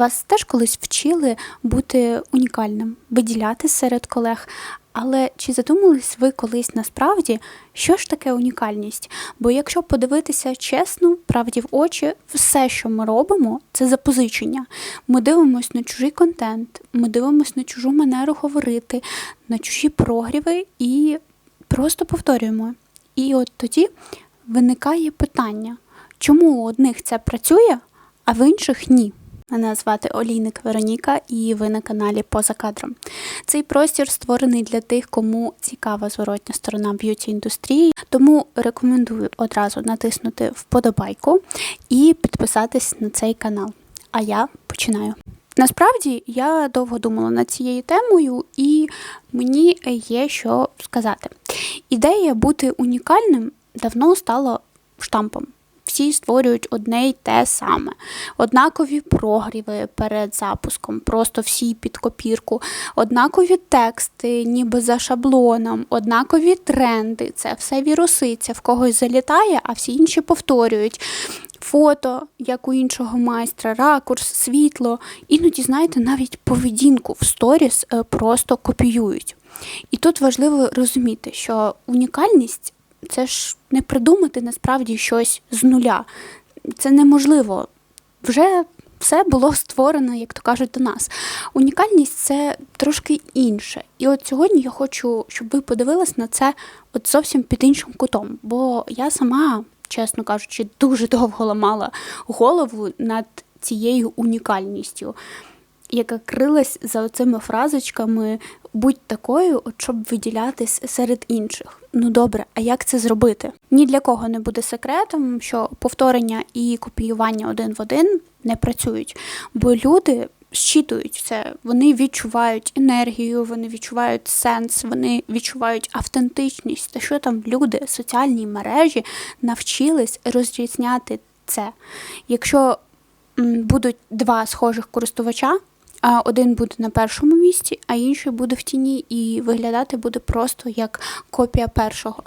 Вас теж колись вчили бути унікальним, виділятися серед колег. Але чи задумались ви колись насправді, що ж таке унікальність? Бо якщо подивитися чесно, правді в очі, все, що ми робимо, це запозичення. Ми дивимося на чужий контент, ми дивимося на чужу манеру говорити, на чужі прогріви і просто повторюємо. І от тоді виникає питання, чому у одних це працює, а в інших ні. Мене звати Олійник Вероніка, і ви на каналі Поза кадром. Цей простір створений для тих, кому цікава зворотня сторона б'юті індустрії. Тому рекомендую одразу натиснути вподобайку і підписатись на цей канал. А я починаю. Насправді я довго думала над цією темою, і мені є що сказати. Ідея бути унікальним давно стала штампом. Всі створюють одне й те саме. Однакові прогріви перед запуском, просто всі під копірку, однакові тексти, ніби за шаблоном, однакові тренди. Це все віруситься, в когось залітає, а всі інші повторюють. Фото, як у іншого майстра, ракурс, світло. Іноді, знаєте, навіть поведінку в сторіс е, просто копіюють. І тут важливо розуміти, що унікальність це ж не придумати насправді щось з нуля. Це неможливо. Вже все було створено, як то кажуть, до нас. Унікальність це трошки інше. І от сьогодні я хочу, щоб ви подивились на це от зовсім під іншим кутом. Бо я сама, чесно кажучи, дуже довго ламала голову над цією унікальністю. Яка крилась за оцими фразочками будь такою, от щоб виділятись серед інших. Ну добре, а як це зробити? Ні для кого не буде секретом, що повторення і копіювання один в один не працюють, бо люди щитують це, вони відчувають енергію, вони відчувають сенс, вони відчувають автентичність. Та що там люди, соціальні мережі навчились розрізняти це. Якщо будуть два схожих користувача. Один буде на першому місці, а інший буде в тіні і виглядати буде просто як копія першого.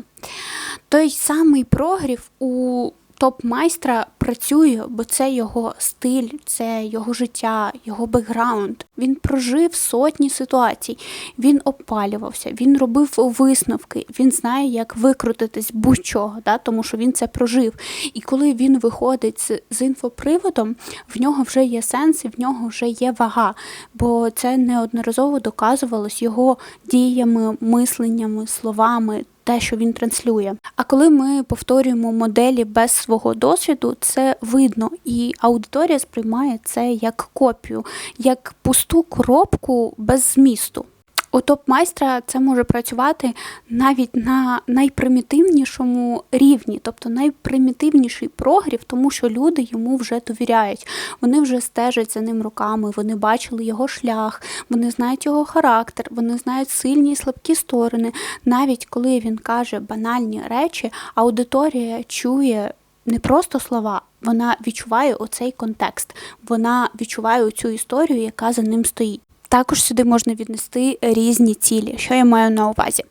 Той самий прогрів у топ-майстра працює, бо це його стиль, це його життя, його бекграунд. Він прожив сотні ситуацій, він опалювався, він робив висновки, він знає, як викрутитись будь-чого, да, тому що він це прожив. І коли він виходить з, з інфоприводом, в нього вже є сенс і в нього вже є вага, бо це неодноразово доказувалось його діями, мисленнями, словами те, що він транслює. А коли ми повторюємо моделі без свого досвіду, це видно, і аудиторія сприймає це як копію, як пусту коробку без змісту. У топ-майстра це може працювати навіть на найпримітивнішому рівні, тобто найпримітивніший прогрів, тому що люди йому вже довіряють. Вони вже стежать за ним руками, вони бачили його шлях, вони знають його характер, вони знають сильні і слабкі сторони. Навіть коли він каже банальні речі, аудиторія чує. Не просто слова, вона відчуває оцей контекст, вона відчуває цю історію, яка за ним стоїть. Також сюди можна віднести різні цілі. Що я маю на увазі?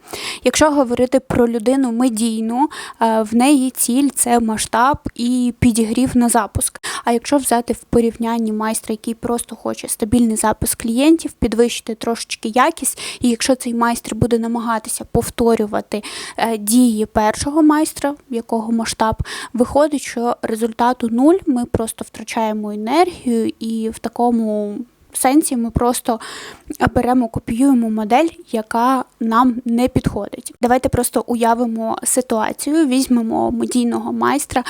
Якщо говорити про людину медійну, е, в неї ціль це масштаб і підігрів на запуск. А якщо взяти в порівнянні майстра, який просто хоче стабільний запуск клієнтів, підвищити трошечки якість, і якщо цей майстер буде намагатися повторювати е, дії першого майстра, в якого масштаб, виходить, що результату нуль, ми просто втрачаємо енергію і в такому сенсі ми просто беремо, копіюємо модель, яка нам не підходить. Давайте просто уявимо ситуацію, візьмемо медійного майстра,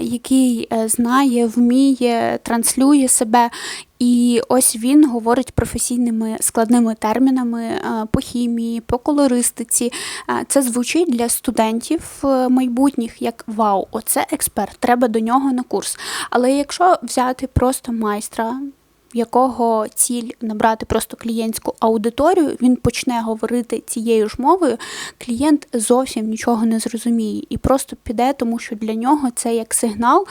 який е, знає, вміє, транслює себе. І ось він говорить професійними складними термінами е, по хімії, по колористиці. Е, це звучить для студентів майбутніх як вау, оце експерт, треба до нього на курс. Але якщо взяти просто майстра, в якого ціль набрати просто клієнтську аудиторію, він почне говорити цією ж мовою, клієнт зовсім нічого не зрозуміє і просто піде, тому що для нього це як сигнал.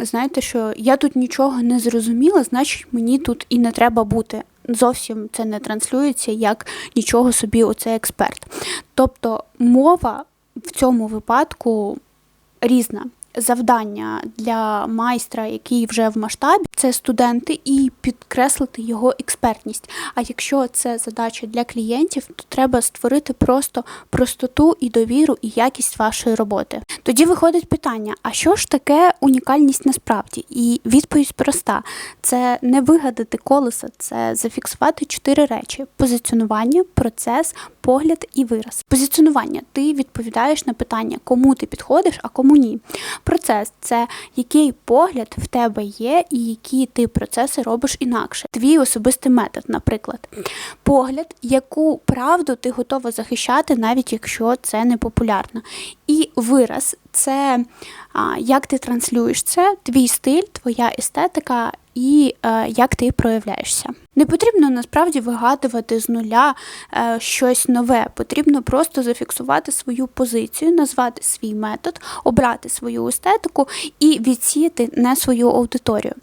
Знаєте, що я тут нічого не зрозуміла, значить мені тут і не треба бути. Зовсім це не транслюється як нічого собі, оцей експерт. Тобто мова в цьому випадку різна завдання для майстра, який вже в масштабі, це студенти, і підкреслити його експертність. А якщо це задача для клієнтів, то треба створити просто простоту і довіру і якість вашої роботи. Тоді виходить питання: а що ж таке унікальність насправді? І відповідь проста: це не вигадати колеса, це зафіксувати чотири речі: позиціонування, процес, погляд і вираз. Позиціонування ти відповідаєш на питання, кому ти підходиш, а кому ні. Процес це який погляд в тебе є, і які ти процеси робиш інакше. Твій особистий метод, наприклад. Погляд, яку правду ти готова захищати, навіть якщо це не популярно. І вираз це як ти транслюєш це, твій стиль, твоя естетика і е, як ти проявляєшся. Не потрібно насправді вигадувати з нуля е, щось нове. Потрібно просто зафіксувати свою позицію, назвати свій метод, обрати свою естетику і відсіяти не свою аудиторію.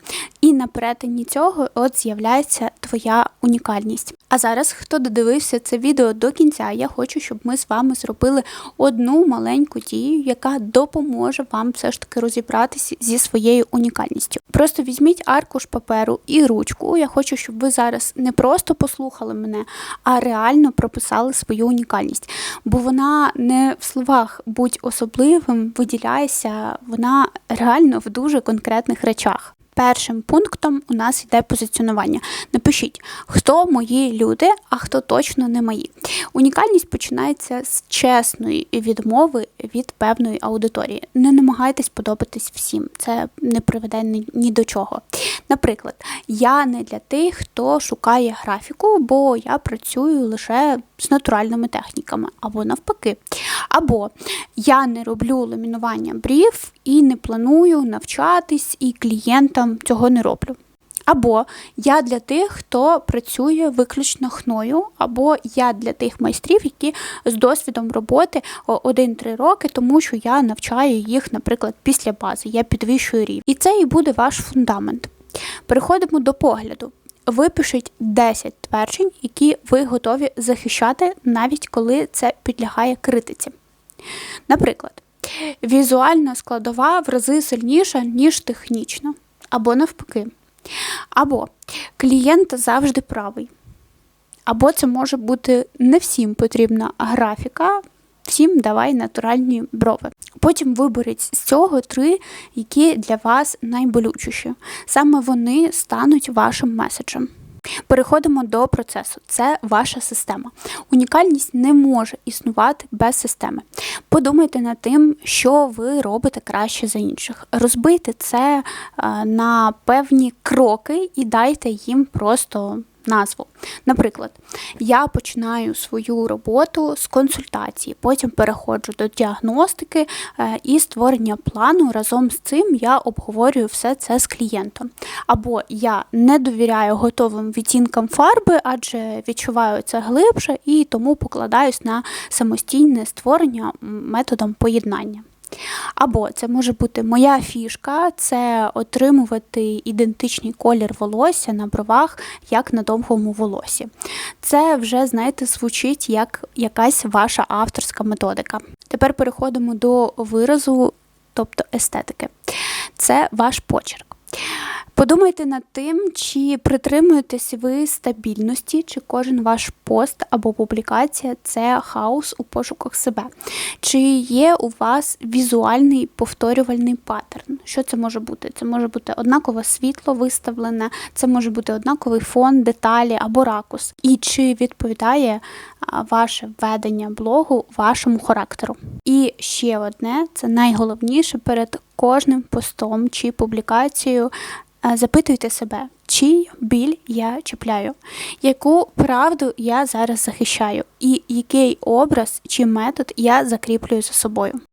І на перетині цього от з'являється твоя унікальність. А зараз, хто додивився це відео до кінця, я хочу, щоб ми з вами зробили одну маленьку дію, яка допоможе вам все ж таки розібратися зі своєю унікальністю. Просто візьміть аркуш паперу і ручку. Я хочу, щоб ви зараз не просто послухали мене, а реально прописали свою унікальність. Бо вона не в словах будь особливим, виділяється, вона реально в дуже конкретних речах. Першим пунктом у нас йде позиціонування. Напишіть, хто мої люди, а хто точно не мої. Унікальність починається з чесної відмови від певної аудиторії. Не намагайтесь подобатись всім, це не приведе ні, до чого. Наприклад, я не для тих, хто шукає графіку, бо я працюю лише з натуральними техніками, або навпаки. Або я не роблю ламінування брів і не планую навчатись, і клієнтам цього не роблю. Або я для тих, хто працює виключно хною, або я для тих майстрів, які з досвідом роботи 1-3 роки, тому що я навчаю їх, наприклад, після бази, я підвищую рівень. І це і буде ваш фундамент. Переходимо до погляду. Випишіть 10 тверджень, які ви готові захищати, навіть коли це підлягає критиці. Наприклад, візуальна складова в рази сильніша, ніж технічна, або навпаки. Або клієнт завжди правий. Або це може бути не всім потрібна графіка, всім давай натуральні брови. Потім виберіть з цього три, які для вас найболючіші. Саме вони стануть вашим меседжем. Переходимо до процесу. Це ваша система. Унікальність не може існувати без системи. Подумайте над тим, що ви робите краще за інших. Розбийте це е, на певні кроки і дайте їм просто назву. Наприклад, я починаю свою роботу з консультації, потім переходжу до діагностики е, і створення плану. Разом з цим я обговорюю все це з клієнтом. Або я не довіряю готовим відтінкам фарби, адже відчуваю це глибше і тому покладаюсь на самостійне створення методом поєднання. Або це може бути моя фішка, це отримувати ідентичний колір волосся на бровах, як на довгому волосі. Це вже, знаєте, звучить як якась ваша авторська методика. Тепер переходимо до виразу, тобто естетики. Це ваш почерк. Подумайте над тим, чи притримуєтесь ви стабільності, чи кожен ваш пост або публікація це хаос у пошуках себе. Чи є у вас візуальний повторювальний паттерн? Що це може бути? Це може бути однакове світло виставлене, це може бути однаковий фон, деталі або ракус. І чи відповідає ваше ведення блогу вашому характеру? І ще одне це найголовніше перед кожним постом чи публікацією. Запитуйте себе, чий біль я чіпляю, яку правду я зараз захищаю, і який образ чи метод я закріплюю за собою.